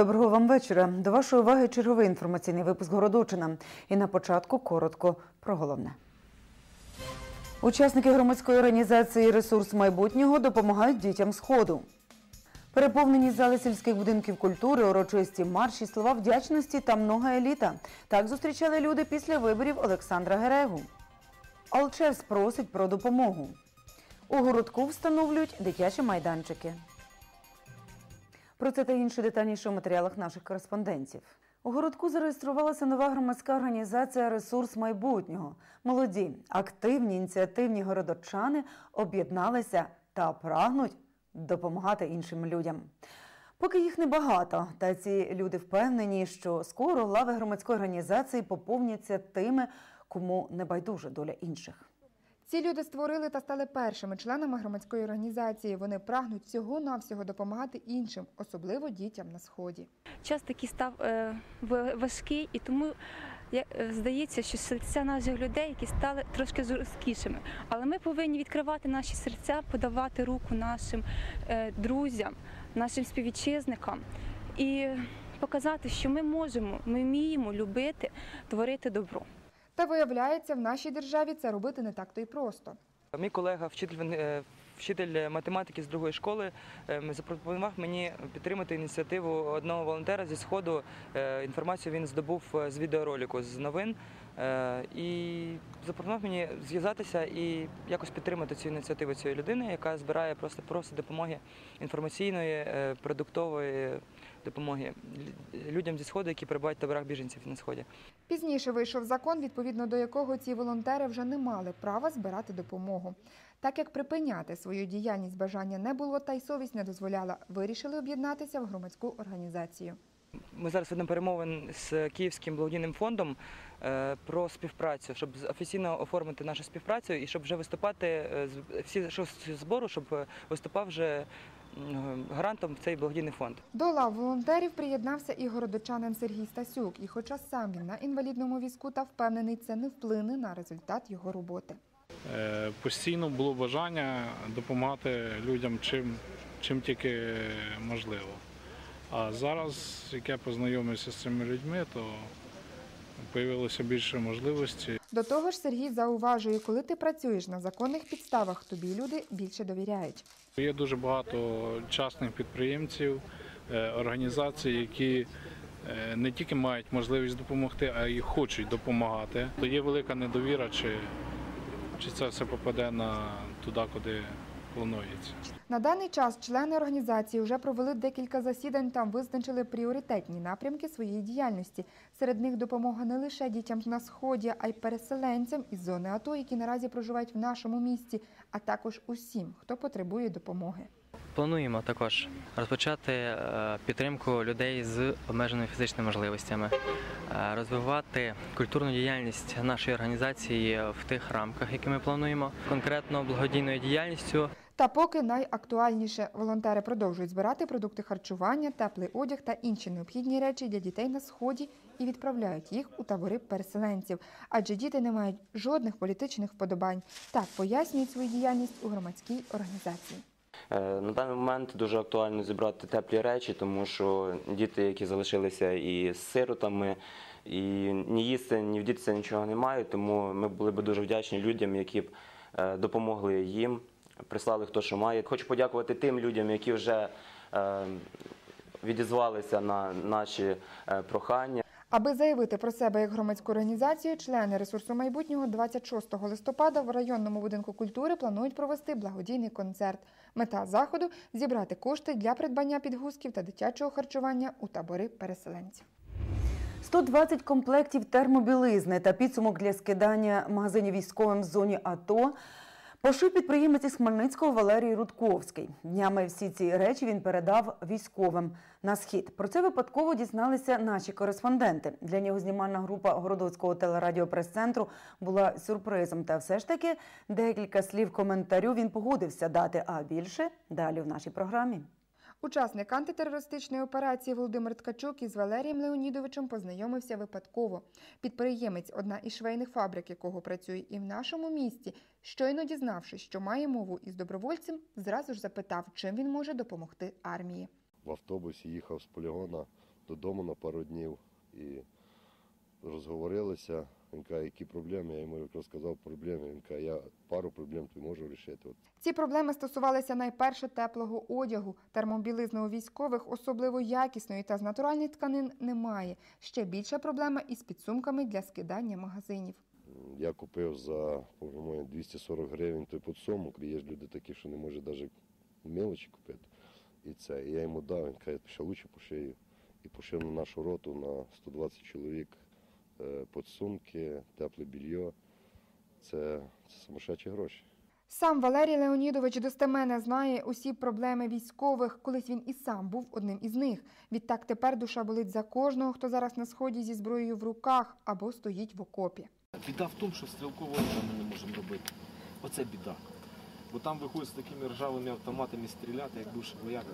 Доброго вам вечора. До вашої уваги черговий інформаційний випуск Городочина. І на початку коротко про головне. Учасники громадської організації Ресурс майбутнього допомагають дітям Сходу. Переповнені зали сільських будинків культури, урочисті марші, слова вдячності та много еліта. Так зустрічали люди після виборів Олександра Герегу. Алчевс просить про допомогу. У городку встановлюють дитячі майданчики. Про це та інше детальніше у матеріалах наших кореспондентів. У городку зареєструвалася нова громадська організація Ресурс майбутнього. Молоді, активні, ініціативні городочани об'єдналися та прагнуть допомагати іншим людям. Поки їх небагато, та ці люди впевнені, що скоро лави громадської організації поповняться тими, кому не байдуже доля інших. Ці люди створили та стали першими членами громадської організації. Вони прагнуть всього-навсього допомагати іншим, особливо дітям на сході. час такий став е, важкий, і тому е, здається, що серця наших людей, які стали трошки жорсткішими. Але ми повинні відкривати наші серця, подавати руку нашим е, друзям, нашим співвітчизникам і показати, що ми можемо, ми вміємо любити, творити добро. Та виявляється, в нашій державі це робити не так то й просто. Мій колега, вчитель, е, вчитель математики з другої школи, е, запропонував мені підтримати ініціативу одного волонтера зі сходу. Е, Інформацію він здобув е, з відеоролику з новин і запропонував мені зв'язатися і якось підтримати цю ініціативу цієї людини, яка збирає просто просто допомоги інформаційної, продуктової допомоги людям зі сходу, які перебувають в таборах біженців на сході. Пізніше вийшов закон, відповідно до якого ці волонтери вже не мали права збирати допомогу. Так як припиняти свою діяльність бажання не було, та й совість не дозволяла, вирішили об'єднатися в громадську організацію. Ми зараз ведемо перемовин з Київським благодійним фондом е, про співпрацю, щоб офіційно оформити нашу співпрацю і щоб вже виступати е, з- всі що збору, щоб е, виступав вже гарантом цей благодійний фонд. До лав волонтерів приєднався і городочанин Сергій Стасюк. І хоча сам він на інвалідному візку та впевнений, це не вплине на результат його роботи. Е, Постійно було бажання допомагати людям чим, чим тільки можливо. А зараз, як я познайомився з цими людьми, то з'явилося більше можливості. До того ж, Сергій зауважує, коли ти працюєш на законних підставах, тобі люди більше довіряють. Є дуже багато частних підприємців, е, організацій, які е, не тільки мають можливість допомогти, а й хочуть допомагати. То є велика недовіра, чи, чи це все попаде на туди, куди планується. На даний час члени організації вже провели декілька засідань та визначили пріоритетні напрямки своєї діяльності. Серед них допомога не лише дітям на сході, а й переселенцям із зони АТО, які наразі проживають в нашому місті, а також усім, хто потребує допомоги. Плануємо також розпочати е, підтримку людей з обмеженими фізичними можливостями, е, розвивати культурну діяльність нашої організації в тих рамках, які ми плануємо, конкретно благодійною діяльністю Та поки найактуальніше волонтери продовжують збирати продукти харчування, теплий одяг та інші необхідні речі для дітей на сході і відправляють їх у табори переселенців, адже діти не мають жодних політичних вподобань. Так пояснюють свою діяльність у громадській організації. Е, На даний момент дуже актуально зібрати теплі речі, тому що діти, які залишилися і з сиротами, і ні їсти, ні вдітися нічого не мають, тому ми були б дуже вдячні людям, які б е, допомогли їм, прислали хто що має. Хочу подякувати тим людям, які вже е, відізвалися на наші прохання. Аби заявити про себе як громадську організацію, члени ресурсу майбутнього 26 листопада в районному будинку культури планують провести благодійний концерт. Мета заходу зібрати кошти для придбання підгузків та дитячого харчування у табори переселенців. 120 комплектів термобілизни та підсумок для скидання магазинів військовим в зоні АТО пошив підприємець із Хмельницького Валерій Рудковський. Днями всі ці речі він передав військовим на схід. Про це випадково дізналися наші кореспонденти. Для нього знімальна група Городоцького телерадіопрес-центру була сюрпризом. Та все ж таки декілька слів коментарю він погодився дати. А більше далі в нашій програмі. Учасник антитерористичної операції Володимир Ткачук із Валерієм Леонідовичем познайомився випадково. Підприємець, одна із швейних фабрик, якого працює і в нашому місті, щойно дізнавшись, що має мову із добровольцем, зразу ж запитав, чим він може допомогти армії. в автобусі їхав з полігона додому на пару днів і розговорилися. Він каже, які проблеми. Я йому розказав проблеми. Він каже, я пару проблем тобі можу вирішити. Ці проблеми стосувалися найперше теплого одягу. Термобілизни у військових, особливо якісної та з натуральних тканин, немає. Ще більша проблема із підсумками для скидання магазинів. Я купив за, по-моєму, 240 гривень той подсумок. Є ж люди такі, що не може навіть мелочі купити. І це. І я йому дав, він каже, ще лучше пошию. І пошив на нашу роту на 120 чоловік подсумки, тепле більйо. Це, це сумасшедші гроші. Сам Валерій Леонідович достеменно знає усі проблеми військових. Колись він і сам був одним із них. Відтак тепер душа болить за кожного, хто зараз на сході зі зброєю в руках або стоїть в окопі. Біда в тому, що стрілкового ми не можемо робити. Оце біда. Бо там виходять з такими ржавими автоматами стріляти, як бувший вояка.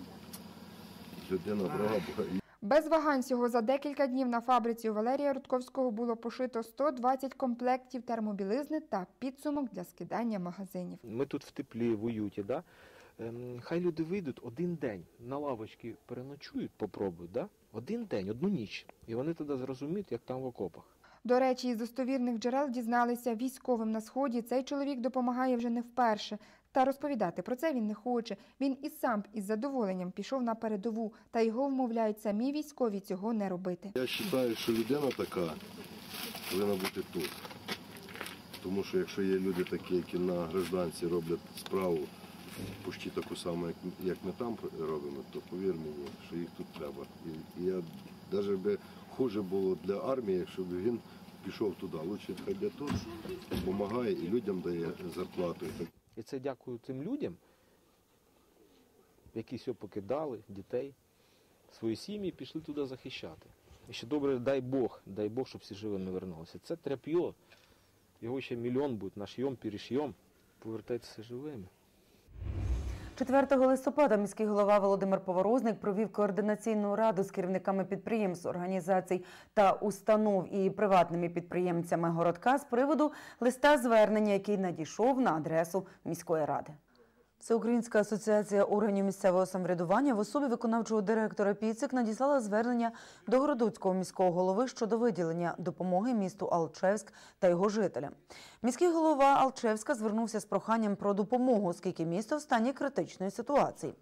Людина дорога Без вагань всього за декілька днів на фабриці у Валерія Рудковського було пошито 120 комплектів термобілизни та підсумок для скидання магазинів. Ми тут в теплі, в уюті, да? Ем, хай люди вийдуть один день на лавочки переночують, попробують, да? один день, одну ніч. І вони тоді зрозуміють, як там в окопах. До речі, із достовірних джерел дізналися, військовим на сході цей чоловік допомагає вже не вперше. Та розповідати про це він не хоче. Він і сам із задоволенням пішов на передову, та його вмовляють самі військові цього не робити. Я вважаю, що людина така повинна бути тут. Тому що якщо є люди такі, які на гражданці роблять справу почти таку саму, як, як ми там робимо, то повір мені, що їх тут треба. І, і я навіть би хуже було для армії, якщо б він пішов туди. Лучше хай де тут, допомагає і людям дає зарплату. І це дякую тим людям, які все покидали, дітей, свої сім'ї пішли туди захищати. І ще добре, дай Бог, дай Бог, щоб всі живими вернулися. Це тряп'йо. Його ще мільйон буде, нашйом, перешйом. Повертайтеся живими. 4 листопада міський голова Володимир Поворозник провів координаційну раду з керівниками підприємств, організацій та установ і приватними підприємцями городка з приводу листа звернення, який надійшов на адресу міської ради. Всеукраїнська асоціація органів місцевого самоврядування в особі виконавчого директора Піцик надіслала звернення до Городоцького міського голови щодо виділення допомоги місту Алчевськ та його жителям. Міський голова Алчевська звернувся з проханням про допомогу, оскільки місто в стані критичної ситуації.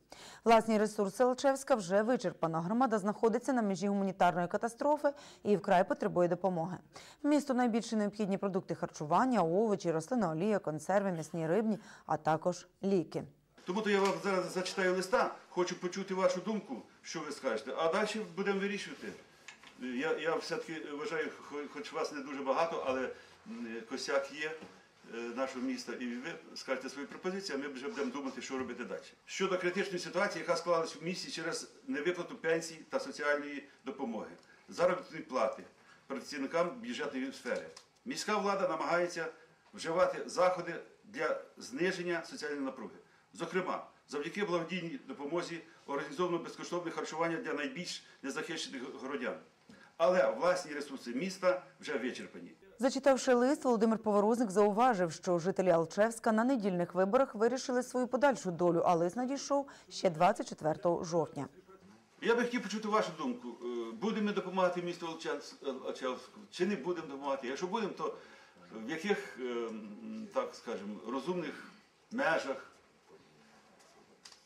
Власні ресурси Алчевська вже вичерпана. Громада знаходиться на межі гуманітарної катастрофи і вкрай потребує допомоги. Місту найбільше необхідні продукти харчування, овочі, рослинна олія, консерви, м'ясні рибні, а також ліки. Тому то я вам зараз зачитаю листа, хочу почути вашу думку, що ви скажете, а далі будемо вирішувати. Я, я все-таки вважаю, хоч вас не дуже багато, але косяк є е, нашого міста, і ви скажете свої пропозиції, а ми вже будемо думати, що робити далі. Щодо критичної ситуації, яка склалась в місті через невиплату пенсій та соціальної допомоги, заробітної плати працівникам бюджетної сфери. Міська влада намагається вживати заходи для зниження соціальної напруги. Зокрема, завдяки благодійній допомозі організовано безкоштовне харчування для найбільш незахищених городян. Але власні ресурси міста вже вичерпані. Зачитавши лист, Володимир Поворозник зауважив, що жителі Алчевська на недільних виборах вирішили свою подальшу долю, а лист надійшов ще 24 жовтня. Я би хотів почути вашу думку. Е, Будемо ми допомагати місту Алчевську чи не будемо допомагати? Якщо будемо, то в яких, е, так скажемо, розумних межах?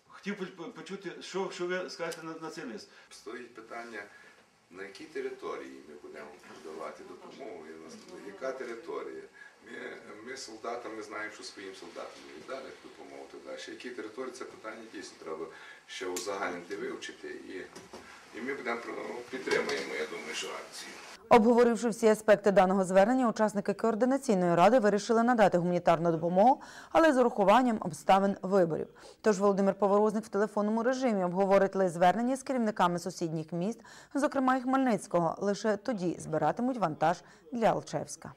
Хотів по- почути, що, що ви скажете на, на цей лист. Стоїть питання, на якій території ми будемо давати допомогу, яка територія. Ми, ми солдатам, знаємо, що своїм солдатам віддали допомогу туди. Які території, це питання дійсно треба ще узагальнити, вивчити. І, і ми будемо підтримуємо, я думаю, що акцію. Обговоривши всі аспекти даного звернення, учасники координаційної ради вирішили надати гуманітарну допомогу, але з урахуванням обставин виборів. Тож Володимир Поворозник в телефонному режимі обговорить лист звернення з керівниками сусідніх міст, зокрема і Хмельницького. Лише тоді збиратимуть вантаж для Алчевська.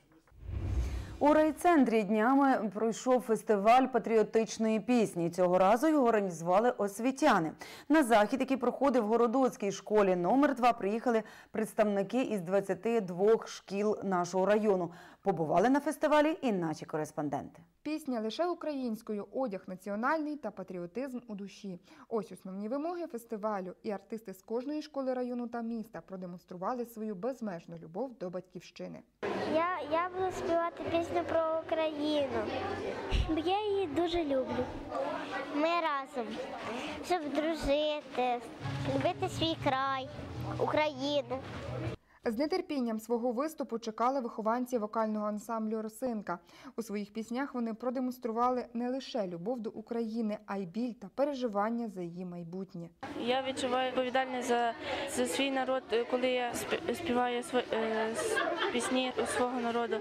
У райцентрі днями пройшов фестиваль патріотичної пісні. Цього разу його організували освітяни. На захід, який проходив в Городоцькій школі номер 2 приїхали представники із 22 шкіл нашого району. Побували на фестивалі і наші кореспонденти. Пісня лише українською, одяг національний та патріотизм у душі. Ось основні вимоги фестивалю. І артисти з кожної школи району та міста продемонстрували свою безмежну любов до батьківщини. Я, я буду співати пісню про Україну, бо я її дуже люблю. Ми разом, щоб дружити, любити свій край, Україну. З нетерпінням свого виступу чекали вихованці вокального ансамблю Росинка. У своїх піснях вони продемонстрували не лише любов до України, а й біль та переживання за її майбутнє. Я відчуваю відповідальність за, за свій народ, е, коли я співаю е, пісні свого народу.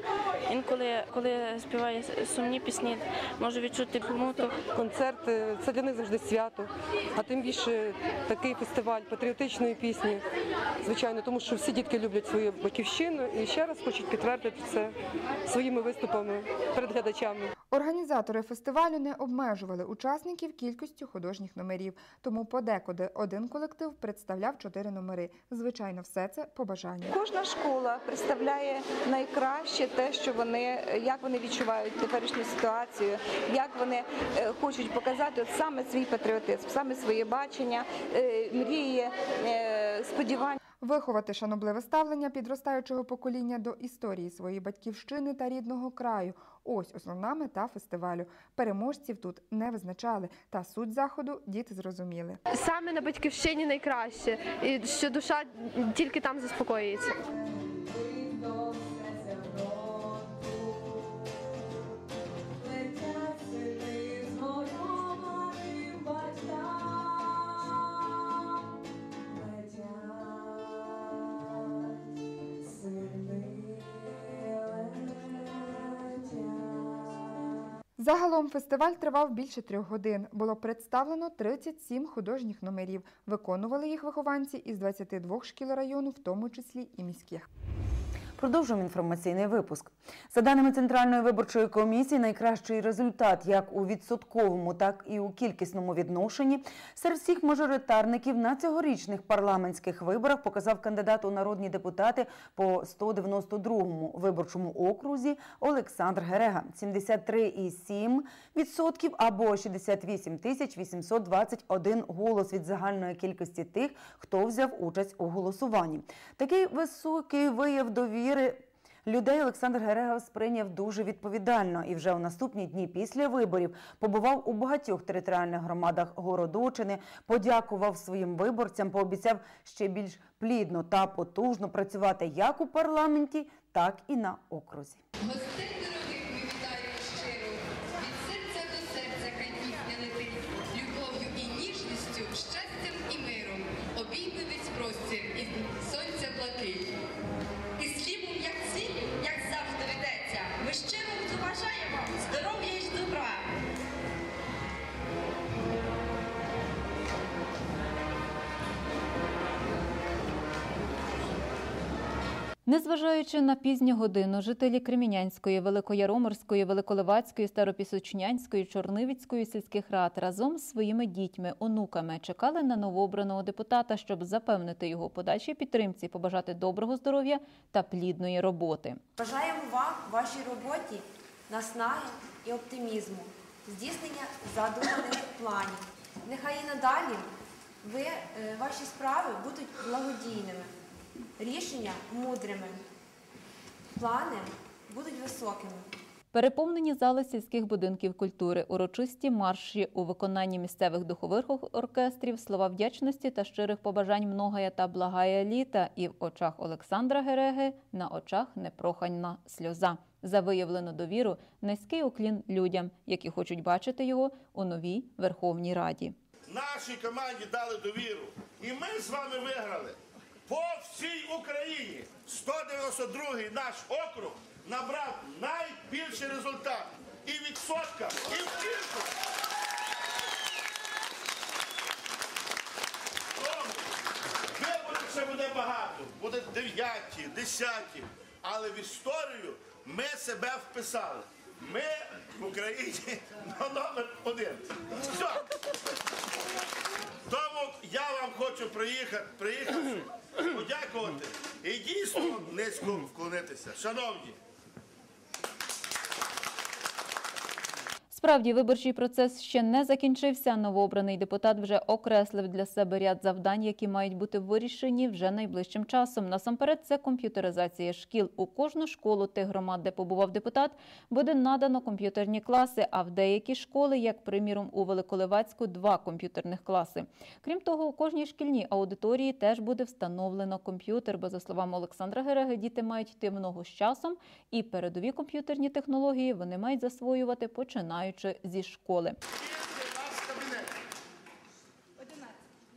Інколи, коли я співаю сумні пісні, можу відчути смуток. Концерт е, це для них завжди свято, а тим більше такий фестиваль патріотичної пісні, звичайно, тому що всі дітки люблять свою батьківщину і ще раз хочуть підтвердити це своїми виступами перед глядачами. Організатори фестивалю не обмежували учасників кількістю художніх номерів, тому подекуди один колектив представляв чотири номери. Звичайно, все це по бажанню. Кожна школа представляє найкраще те, що вони як вони відчувають теперішню ситуацію, як вони е, хочуть показати от саме свій патріотизм, саме своє бачення, е, мрії, е, сподівання. Виховати шанобливе ставлення підростаючого покоління до історії своєї батьківщини та рідного краю. Ось основна мета фестивалю. Переможців тут не визначали, та суть заходу діти зрозуміли. Саме на батьківщині найкраще, і що душа тільки там заспокоюється. Загалом фестиваль тривав більше трьох годин. Було представлено 37 художніх номерів. Виконували їх вихованці із 22 шкіл району, в тому числі і міських. Продовжуємо інформаційний випуск. За даними Центральної виборчої комісії, найкращий результат як у відсотковому, так і у кількісному відношенні серед всіх мажоритарників на цьогорічних парламентських виборах показав кандидат у народні депутати по 192-му виборчому окрузі Олександр Герега 73,7% або 68 тисяч 821 голос від загальної кількості тих, хто взяв участь у голосуванні. Такий високий вияв довіри людей Олександр Герегов сприйняв дуже відповідально і вже у наступні дні після виборів побував у багатьох територіальних громадах Городочини, подякував своїм виборцям, пообіцяв ще більш плідно та потужно працювати як у парламенті, так і на окрузі. Незважаючи на пізню годину, жителі Кремінянської, Великояромирської, Великолевацької, Старопісочнянської, Чорнивицької сільських рад разом з своїми дітьми, онуками чекали на новообраного депутата, щоб запевнити його подальшій підтримці, побажати доброго здоров'я та плідної роботи. Бажаємо вам вашій роботі наснаги і оптимізму, здійснення задуманих планів. Нехай і надалі ви, е, ваші справи будуть благодійними, рішення мудрими, плани будуть високими. Переповнені зали сільських будинків культури, урочисті марші у виконанні місцевих духових оркестрів, слова вдячності та щирих побажань многая та благая літа, і в очах Олександра Гереги на очах непрохання сльоза. За виявлену довіру низький уклін людям, які хочуть бачити його у новій Верховній Раді. Нашій команді дали довіру. І ми з вами виграли. По всій Україні 192-й наш округ набрав найбільший результат. І в відсотках, і в кількості. Виборів буде багато. Буде дев'яті, десяті. Але в історію ми себе вписали. Ми в Україні номер один. Все. Тому я вам хочу приїхати, приїхати, подякувати і дійсно низько вклонитися. Шановні, Справді, виборчий процес ще не закінчився. Новообраний депутат вже окреслив для себе ряд завдань, які мають бути вирішені вже найближчим часом. Насамперед, це комп'ютеризація шкіл. У кожну школу тих громад, де побував депутат, буде надано комп'ютерні класи. А в деякі школи, як приміром у Великоливацьку, два комп'ютерних класи. Крім того, у кожній шкільній аудиторії теж буде встановлено комп'ютер. Бо за словами Олександра Гереги, діти мають йти в ногу з часом, і передові комп'ютерні технології вони мають засвоювати починаючи зі школи.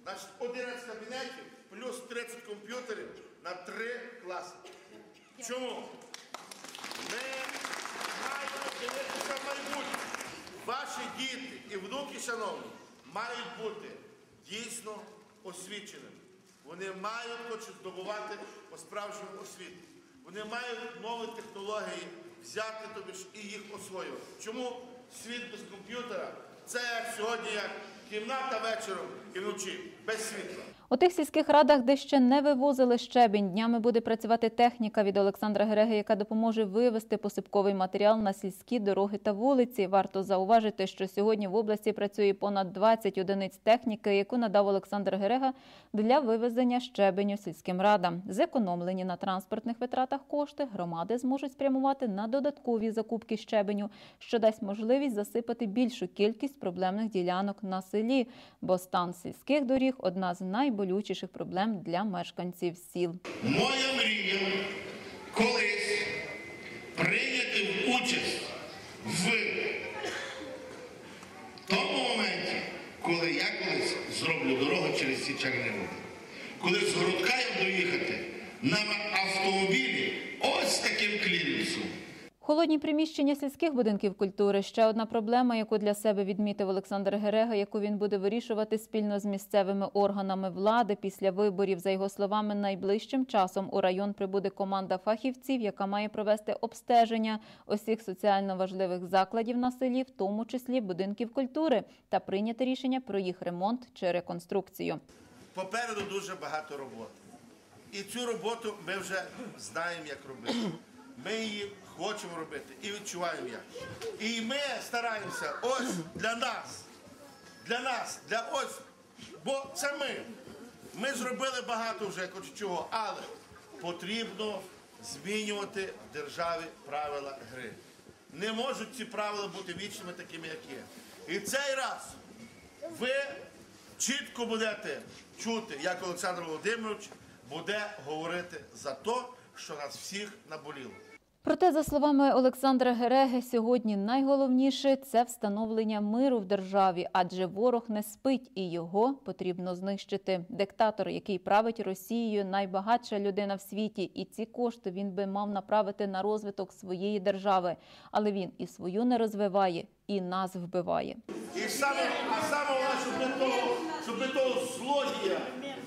значить 11 кабінетів плюс 30 комп'ютерів на 3 класи. Чому? Ми маємо дивитися в майбутнє. Ваші діти і внуки, шановні, мають бути дійсно освіченими. Вони мають хочуть здобувати по-справжньому освіту. Вони мають нові технології взяти тобі ж і їх освоювати. Чому світ без комп'ютера це як сьогодні як кімната вечором і вночі без світла. У тих сільських радах, де ще не вивозили щебінь, днями буде працювати техніка від Олександра Гереги, яка допоможе вивезти посипковий матеріал на сільські дороги та вулиці. Варто зауважити, що сьогодні в області працює понад 20 одиниць техніки, яку надав Олександр Герега для вивезення щебеню сільським радам. Зекономлені на транспортних витратах кошти громади зможуть спрямувати на додаткові закупки щебеню, що дасть можливість засипати більшу кількість проблемних ділянок на селі, бо стан сільських доріг одна з найболючіших проблем для мешканців сіл. Моя мрія колись прийняти участь в тому моменті, коли я колись зроблю дорогу через ці чарні води. Коли з городка я доїхати на автомобілі ось таким кліренсом. Холодні приміщення сільських будинків культури ще одна проблема, яку для себе відмітив Олександр Герега, яку він буде вирішувати спільно з місцевими органами влади після виборів. За його словами, найближчим часом у район прибуде команда фахівців, яка має провести обстеження усіх соціально важливих закладів на селі, в тому числі будинків культури, та прийняти рішення про їх ремонт чи реконструкцію. Попереду дуже багато роботи. І цю роботу ми вже знаємо, як робити. Ми її хочемо робити і відчуваємо як. І ми стараємося ось для нас, для нас, для ось, бо це ми. Ми зробили багато вже чого, але потрібно змінювати в державі правила гри. Не можуть ці правила бути вічними такими, як є. І цей раз ви чітко будете чути, як Олександр Володимирович буде говорити за те, що нас всіх наболіло. Проте, за словами Олександра Гереги, сьогодні найголовніше це встановлення миру в державі, адже ворог не спить і його потрібно знищити. Диктатор, який править Росією, найбагатша людина в світі, і ці кошти він би мав направити на розвиток своєї держави. Але він і свою не розвиває, і нас вбиває. І саме, а саме щоб не того, щоб не того злодія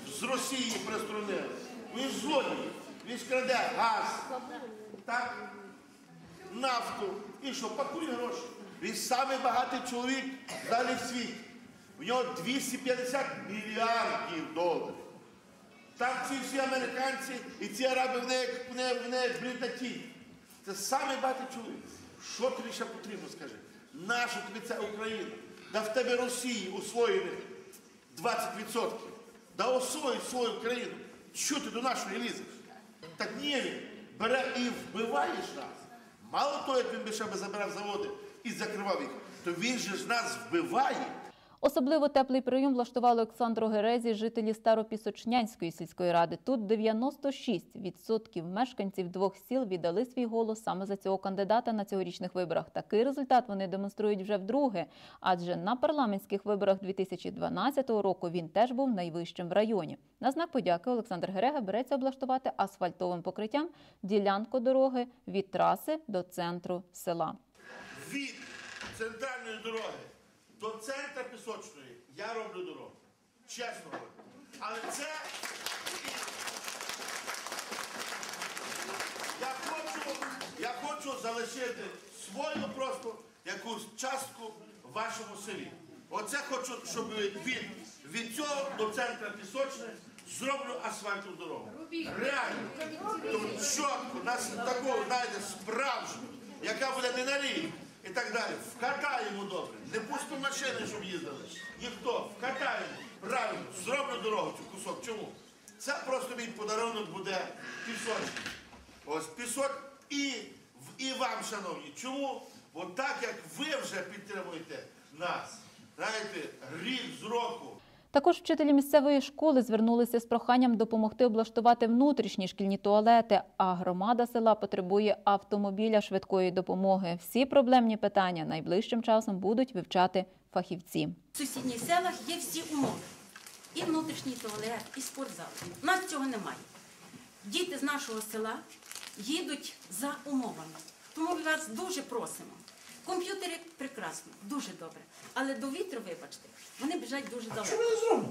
з Росії приструнили. Він злодій, він ж краде газ, так, нафту. І що, пакує гроші. Він самий багатий чоловік далі в світі. В нього 250 мільярдів доларів. Там ці всі американці і ці араби в неї, в на. Це самий багатий чоловік. Що тобі ще потрібно, скажи? Наша тобі ця Україна? Да в тебе Росії усвоєних 20%. Да освоїть свою країну. Що ти до нашої лізеш? Так ні, бере і вбиваєш нас. Мало того, як він би ще би забирав заводи і закривав їх, то він же ж нас вбиває. Особливо теплий прийом влаштували Олександру Герезі жителі Старопісочнянської сільської ради. Тут 96% мешканців двох сіл віддали свій голос саме за цього кандидата на цьогорічних виборах. Такий результат вони демонструють вже вдруге, адже на парламентських виборах 2012 року він теж був найвищим в районі. На знак подяки Олександр Герега береться облаштувати асфальтовим покриттям ділянку дороги від траси до центру села. Від центральної дороги до центра пісочної я роблю дорогу. Чесно говорю. Але це. Я хочу залишити свою просто якусь частку в вашому селі. Оце хочу, щоб від, від цього до центра пісочне зроблю асфальтну дорогу. Реально. Тому чітко, нас такого знаєте, справжню, яка буде не на рік і так далі. Вкатаємо добре. Не пусто машини, щоб їздили. Ніхто. Вкатаємо. Правильно, зроблю дорогу цю кусок. Чому? Це просто мій подарунок буде пісочний. Ось пісок і, і вам, шановні. Чому? Бо так як ви вже підтримуєте нас, знаєте, рік з року. Також вчителі місцевої школи звернулися з проханням допомогти облаштувати внутрішні шкільні туалети, а громада села потребує автомобіля швидкої допомоги. Всі проблемні питання найближчим часом будуть вивчати фахівці. В сусідніх селах є всі умови. І внутрішній туалет, і спортзал. У нас цього немає. Діти з нашого села їдуть за умовами. Тому ми вас дуже просимо. Комп'ютери прекрасно, дуже добре. Але до вітру, вибачте, вони біжать дуже далеко.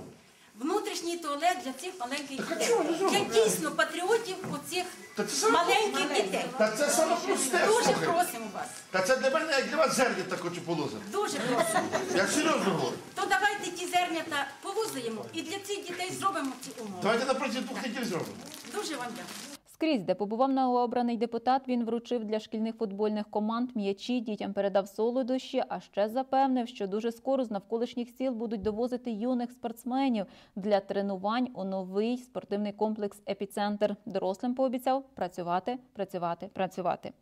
Внутрішній туалет для цих маленьких дітей. чого не Я зробимо? дійсно патріотів оцих Та це саме маленьких дітей. Та це саме просте, Дуже слухай. просимо вас. Та це для мене, як для вас зерня так хочу полозити. Дуже просимо. Я серйозно говорю. То давайте ті зернята повозуємо і для цих дітей зробимо ці умови. Давайте напроти двох неділь зробимо. Дуже вам дякую. Скрізь, де побував новообраний депутат, він вручив для шкільних футбольних команд м'ячі, дітям передав солодощі, а ще запевнив, що дуже скоро з навколишніх сіл будуть довозити юних спортсменів для тренувань у новий спортивний комплекс Епіцентр. Дорослим пообіцяв працювати, працювати, працювати.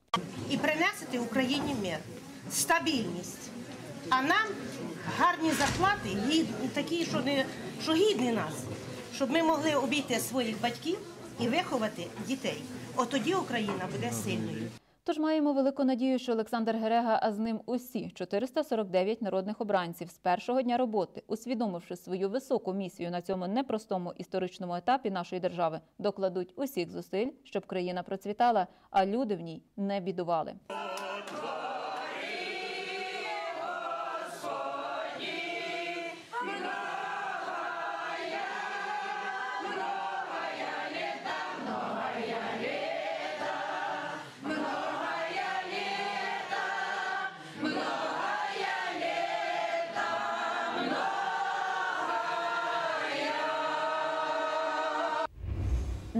і принести Україні мир, стабільність. А нам гарні зарплати, такі, що, не, що гідні нас, щоб ми могли обійти своїх батьків і виховати дітей. От тоді Україна буде сильною. Тож маємо велику надію, що Олександр Герега, а з ним усі 449 народних обранців з першого дня роботи, усвідомивши свою високу місію на цьому непростому історичному етапі нашої держави, докладуть усіх зусиль, щоб країна процвітала, а люди в ній не бідували.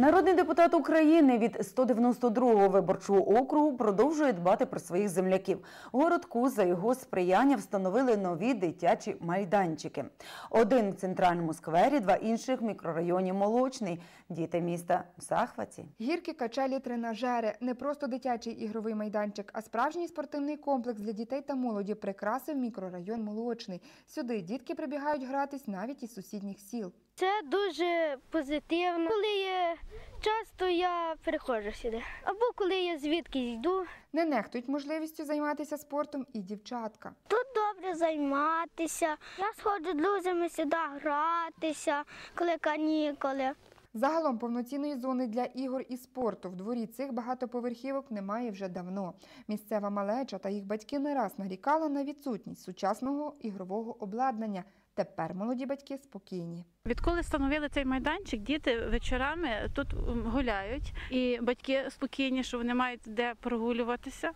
Народний депутат України від 192-го виборчого округу продовжує дбати про своїх земляків. Городку за його сприяння встановили нові дитячі майданчики. Один в центральному сквері, два інших в мікрорайоні Молочний. Діти міста в захваті. Гірки, качелі, тренажери не просто дитячий ігровий майданчик, а справжній спортивний комплекс для дітей та молоді прикрасив мікрорайон Молочний. Сюди дітки прибігають гратись навіть із сусідніх сіл. Це дуже позитивно. Коли є час, то я приходжу сюди. Або коли я звідки йду. Не нехтують можливістю займатися спортом і дівчатка. Тут добре займатися. Я сходжу з друзями сюди гратися, коли канікули. Загалом повноцінної зони для ігор і спорту в дворі цих багатоповерхівок немає вже давно. Місцева малеча та їх батьки не раз нарікали на відсутність сучасного ігрового обладнання. Тепер молоді батьки спокійні. Відколи встановили цей майданчик, діти вечорами тут гуляють, і батьки спокійні, що вони мають де прогулюватися.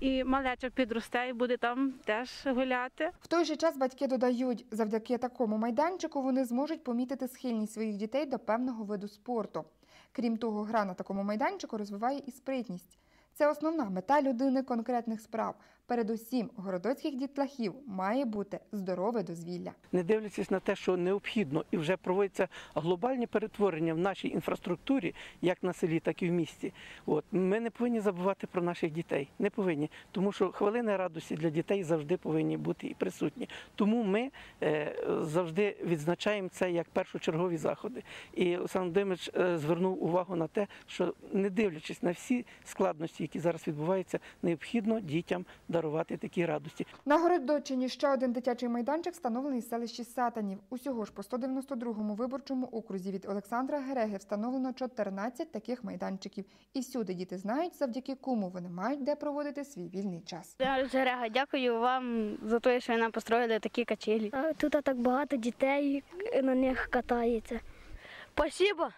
І малеча підросте і буде там теж гуляти. В той же час батьки додають, завдяки такому майданчику вони зможуть помітити схильність своїх дітей до певного виду спорту. Крім того, гра на такому майданчику розвиває і спритність. Це основна мета людини конкретних справ. Передусім, городоцьких дітлахів має бути здорове дозвілля. не дивлячись на те, що необхідно і вже проводяться глобальні перетворення в нашій інфраструктурі, як на селі, так і в місті. От ми не повинні забувати про наших дітей. Не повинні, тому що хвилини радості для дітей завжди повинні бути і присутні. Тому ми е, завжди відзначаємо це як першочергові заходи. І Олександр Володимирович е, звернув увагу на те, що не дивлячись на всі складності, які зараз відбуваються, необхідно дітям дарувати такі радості. На Городочині ще один дитячий майданчик встановлений в селищі Сатанів. Усього ж по 192-му виборчому окрузі від Олександра Гереги встановлено 14 таких майданчиків. І всюди діти знають, завдяки кому вони мають де проводити свій вільний час. Жерега, дякую вам за те, що ви нам построїли такі качелі. Тут так багато дітей на них катається. Спасибо.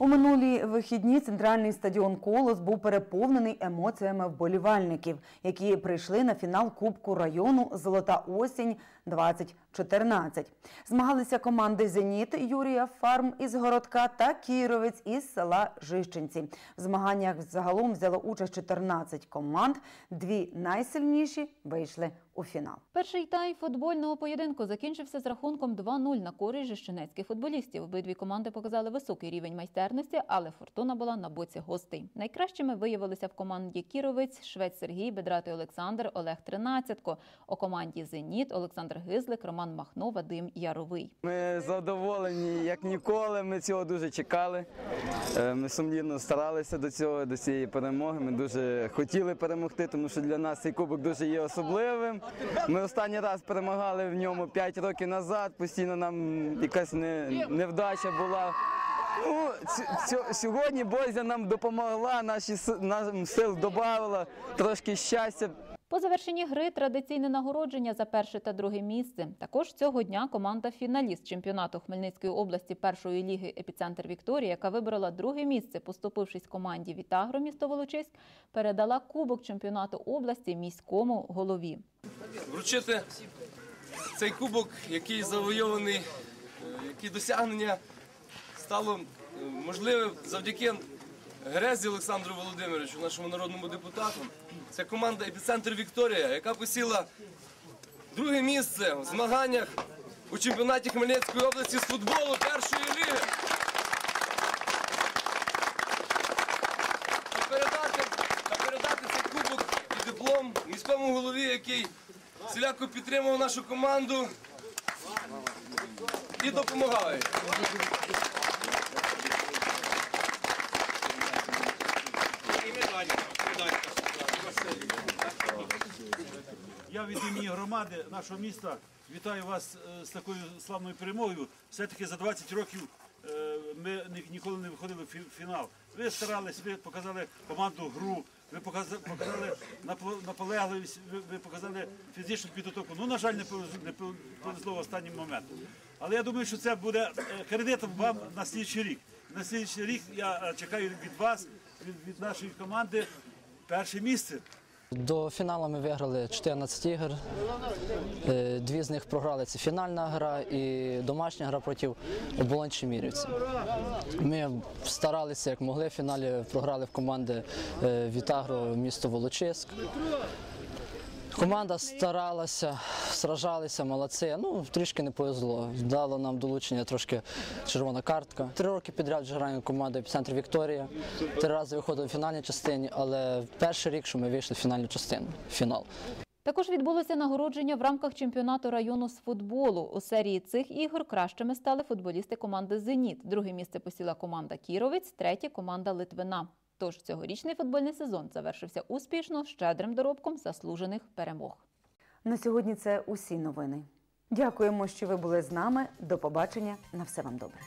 У минулі вихідні центральний стадіон Колос був переповнений емоціями вболівальників, які прийшли на фінал Кубку району Золота осінь 2014. Змагалися команди Зеніт Юрія Фарм із Городка та Кіровець із села Жищенці. В змаганнях загалом взяло участь 14 команд. Дві найсильніші вийшли у фінал. Перший тайм футбольного поєдинку закінчився з рахунком 2-0 на користь жещенецьких футболістів. Обидві команди показали високий рівень майстерності, але фортуна була на боці гостей. Найкращими виявилися в команді Кіровець, Швець Сергій, Бедратий Олександр, Олег Тринадцятко. У команді Зеніт Олександр Гизлик, Роман Махно, Вадим Яровий. Ми задоволені, як ніколи. Ми цього дуже чекали. Е, Ми сумлінно старалися до цього, до цієї перемоги. Ми дуже хотіли перемогти, тому що для нас цей кубок дуже є особливим. Ми останній раз перемагали в ньому 5 років назад. Постійно нам якась не, невдача була. Ну, сьогодні Бозя нам допомогла, наші нам сил додавала, трошки щастя. По завершенні гри традиційне нагородження за перше та друге місце. Також цього дня команда фіналіст чемпіонату Хмельницької області першої ліги Епіцентр Вікторія, яка вибрала друге місце, поступившись команді Вітагро місто Волочиськ, передала кубок чемпіонату області міському голові. вручити цей кубок, який завойований, е, які досягнення стало е, можливим завдяки Грезі Олександру Володимировичу, нашому народному депутату. Це команда Епіцентр Вікторія, яка посіла друге місце в змаганнях у чемпіонаті Хмельницької області з футболу першої ліги. Та передати, та передати цей кубок і диплом міському голові, який всіляко підтримував нашу команду і допомагає. Я від імені громади нашого міста вітаю вас е, з такою славною перемогою. Все-таки за 20 років е, ми ніколи не виходили в фінал. Ви старались, ви показали команду гру, ви показали напо- наполегливість, ви- показали фізичну підготовку. Ну, на жаль, не повез- не пов- повезло в останній момент. Але я думаю, що це буде е, кредитом вам на слідчий рік. На слідчий рік я чекаю від вас, від нашої команди, перше місце. До фіналу ми виграли 14 ігор. Е, Дві з них програли. Це фінальна гра і домашня гра проти оболонь мірівці. Ми старалися як могли. В фіналі програли в команди е, Вітагро місто Волочиськ. Команда старалася, сражалися, молодці. Ну, трішки не повезло. Дало нам долучення трошки червона картка. Три роки підряд вже граємо команду «Епіцентр Вікторія. Три рази виходили в фінальній частині, але перший рік, що ми вийшли в фінальну частину, фінал. Також відбулося нагородження в рамках чемпіонату району з футболу. У серії цих ігор кращими стали футболісти команди Зеніт. Друге місце посіла команда Кіровець, третє команда Литвина. Тож цьогорічний футбольний сезон завершився успішно щедрим доробком заслужених перемог. На сьогодні це усі новини. Дякуємо, що ви були з нами. До побачення. На все вам добре.